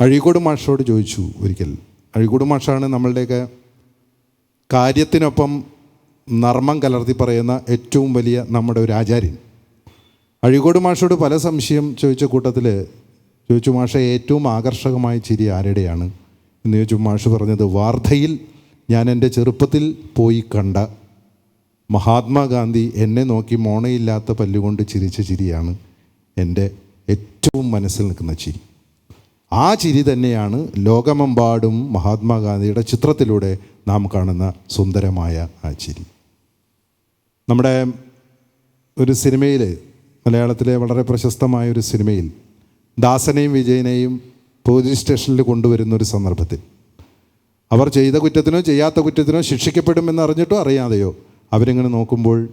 അഴീക്കോട് മാഷോട് ചോദിച്ചു ഒരിക്കൽ. അഴീക്കോട് മാഷാണ് നമ്മളുടെയൊക്കെ കാര്യത്തിനൊപ്പം നർമ്മം കലർത്തി പറയുന്ന ഏറ്റവും വലിയ നമ്മുടെ ഒരു ആചാര്യൻ. അഴീക്കോട് മാഷോട് പല സംശയം ചോദിച്ച കൂട്ടത്തിൽ ചോദിച്ചു മാഷ ഏറ്റവും ആകർഷകമായ ചിരി ആരുടെയാണ്? എന്ന് ചോദിച്ചു മാഷ് പറഞ്ഞത് വാർധയിൽ ഞാൻ എന്റെ ചെറുപ്പത്തിൽ പോയി കണ്ട മഹാത്മാഗാന്ധി എന്നെ നോക്കി മോണയില്ലാത്ത പല്ലുകൊണ്ട് ചിരിച്ച ചിരിയാണ് എന്റെ ഏറ്റവും മനസ്സിൽ നിൽക്കുന്ന ചിരി. ആ ചിരി തന്നെയാണ് ലോകമെമ്പാടും മഹാത്മാഗാന്ധിയുടെ ചിത്രത്തിലൂടെ നാം കാണുന്ന സുന്ദരമായ ആ ചിരി. നമ്മുടെ ഒരു സിനിമയിൽ മലയാളത്തിലെ വളരെ പ്രശസ്തമായ ഒരു സിനിമയിൽ ദാസനെയും വിജയനെയും പോലീസ് സ്റ്റേഷനിൽ കൊണ്ടുവരുന്ന ഒരു സന്ദർഭത്തിൽ. അവർ ചെയ്ത കുറ്റത്തിനോ ചെയ്യാത്ത കുറ്റത്തിനോ ശിക്ഷിക്കപ്പെടുമെന്ന് അറിഞ്ഞിട്ടോ അറിയാതെയോ അവരിങ്ങനെ നോക്കുമ്പോൾ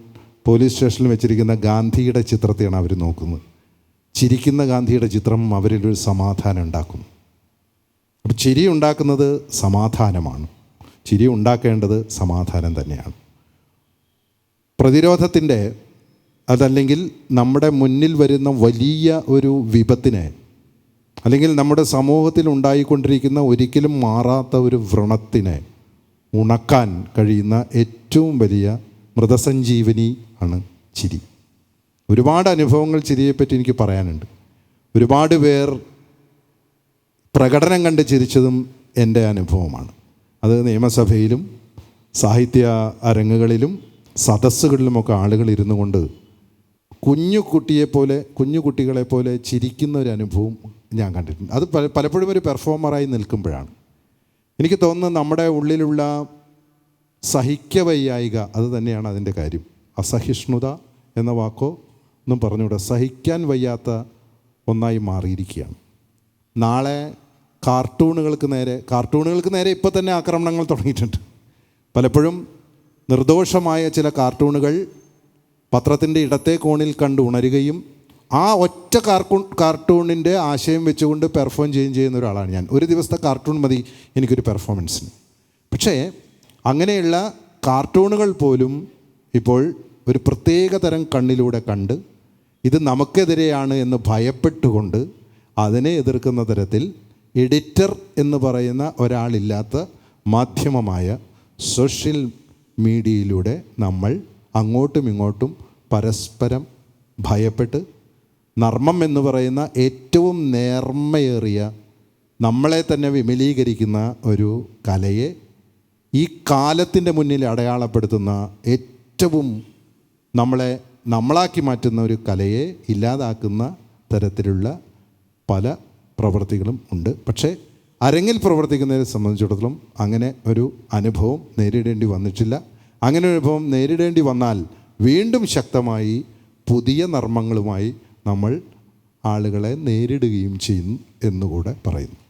പോലീസ് സ്റ്റേഷനിൽ വെച്ചിരിക്കുന്ന ഗാന്ധിയുടെ ചിത്രത്തെയാണ് അവർ നോക്കുന്നത്. ചിരിക്കുന്ന ഗാന്ധിയുടെ ചിത്രം അവരിലൊരു സമാധാനം ഉണ്ടാക്കും അപ്പോൾ ചിരി ഉണ്ടാക്കുന്നത് സമാധാനമാണ്. ചിരി ഉണ്ടാക്കേണ്ടത് സമാധാനം തന്നെയാണ്. പ്രതിരോധത്തിന്റെ അതല്ലെങ്കിൽ നമ്മുടെ മുന്നിൽ വരുന്ന വലിയ ഒരു വിപത്തിനെ അല്ലെങ്കിൽ നമ്മുടെ സമൂഹത്തിൽ ഉണ്ടായിക്കൊണ്ടിരിക്കുന്ന ഒരിക്കലും മാറാത്ത ഒരു വ്രണത്തിനെ ഉണക്കാൻ കഴിയുന്ന ഏറ്റവും വലിയ മൃതസഞ്ജീവനി ആണ് ചിരി. ഒരുപാട് അനുഭവങ്ങൾ ചിരിയെപ്പറ്റി എനിക്ക് പറയാനുണ്ട്. ഒരുപാട് പേർ പ്രകടനം കണ്ട് ചിരിച്ചതും എന്റെ അനുഭവമാണ്. അത് നിയമസഭയിലും സാഹിത്യ അരങ്ങുകളിലും സദസ്സുകളിലുമൊക്കെ ആളുകൾ ഇരുന്നു കൊണ്ട് കുഞ്ഞു കുട്ടിയെപ്പോലെ കുഞ്ഞു കുട്ടികളെപ്പോലെ ചിരിക്കുന്ന ഒരു അനുഭവം ഞാൻ കണ്ടിട്ടുണ്ട്. അത് പല പലപ്പോഴും ഒരു പെർഫോമറായി നിൽക്കുമ്പോഴാണ്. എനിക്ക് തോന്നുന്നത് നമ്മുടെ ഉള്ളിലുള്ള സഹിക്കവയ്യായിക അത് തന്നെയാണ് അതിന്റെ കാര്യം. അസഹിഷ്ണുത എന്ന വാക്കോ ഒന്നും പറഞ്ഞുകൂടെ. സഹിക്കാൻ വയ്യാത്ത ഒന്നായി മാറിയിരിക്കുകയാണ്. നാളെ കാർട്ടൂണുകൾക്ക് നേരെ കാർട്ടൂണുകൾക്ക് നേരെ ഇപ്പോൾ തന്നെ ആക്രമണങ്ങൾ തുടങ്ങിയിട്ടുണ്ട്. പലപ്പോഴും നിർദോഷമായ ചില കാർട്ടൂണുകൾ പത്രത്തിന്റെ ഇടത്തെ കോണിൽ കണ്ട് ഉണരുകയും ആ ഒറ്റ കാർട്ടൂൺ കാർട്ടൂണിന്റെ ആശയം വെച്ചുകൊണ്ട് പെർഫോം ചെയ്യുകയും ചെയ്യുന്ന ഒരാളാണ് ഞാൻ. ഒരു ദിവസത്തെ കാർട്ടൂൺ മതി എനിക്കൊരു പെർഫോമൻസിന്. പക്ഷേ അങ്ങനെയുള്ള കാർട്ടൂണുകൾ പോലും ഇപ്പോൾ ഒരു പ്രത്യേക തരം കണ്ണിലൂടെ കണ്ട് ഇത് നമുക്കെതിരെയാണ് എന്ന് ഭയപ്പെട്ടുകൊണ്ട് അതിനെ എതിർക്കുന്ന തരത്തിൽ എഡിറ്റർ എന്ന് പറയുന്ന ഒരാളില്ലാത്ത മാധ്യമമായ സോഷ്യൽ മീഡിയയിലൂടെ നമ്മൾ അങ്ങോട്ടും ഇങ്ങോട്ടും പരസ്പരം ഭയപ്പെട്ട് നർമ്മം എന്ന് പറയുന്ന ഏറ്റവും നേർമ്മയേറിയ നമ്മളെ തന്നെ വിമലീകരിക്കുന്ന ഒരു കലയെ ഈ കാലത്തിന്റെ മുന്നിൽ അടയാളപ്പെടുത്തുന്ന ഏറ്റവും നമ്മളെ നമ്മളാക്കി മാറ്റുന്ന ഒരു കലയെ ഇല്ലാതാക്കുന്ന തരത്തിലുള്ള പല പ്രവൃത്തികളും ഉണ്ട്. പക്ഷേ അരങ്ങിൽ പ്രവർത്തിക്കുന്നതിനെ സംബന്ധിച്ചിടത്തോളം അങ്ങനെ ഒരു അനുഭവം നേരിടേണ്ടി വന്നിട്ടില്ല. അങ്ങനെ ഒരു അനുഭവം നേരിടേണ്ടി വന്നാൽ വീണ്ടും ശക്തമായി പുതിയ നർമ്മങ്ങളുമായി നമ്മൾ ആളുകളെ നേരിടുകയും ചെയ്യും എന്നുകൂടെ പറയുന്നു.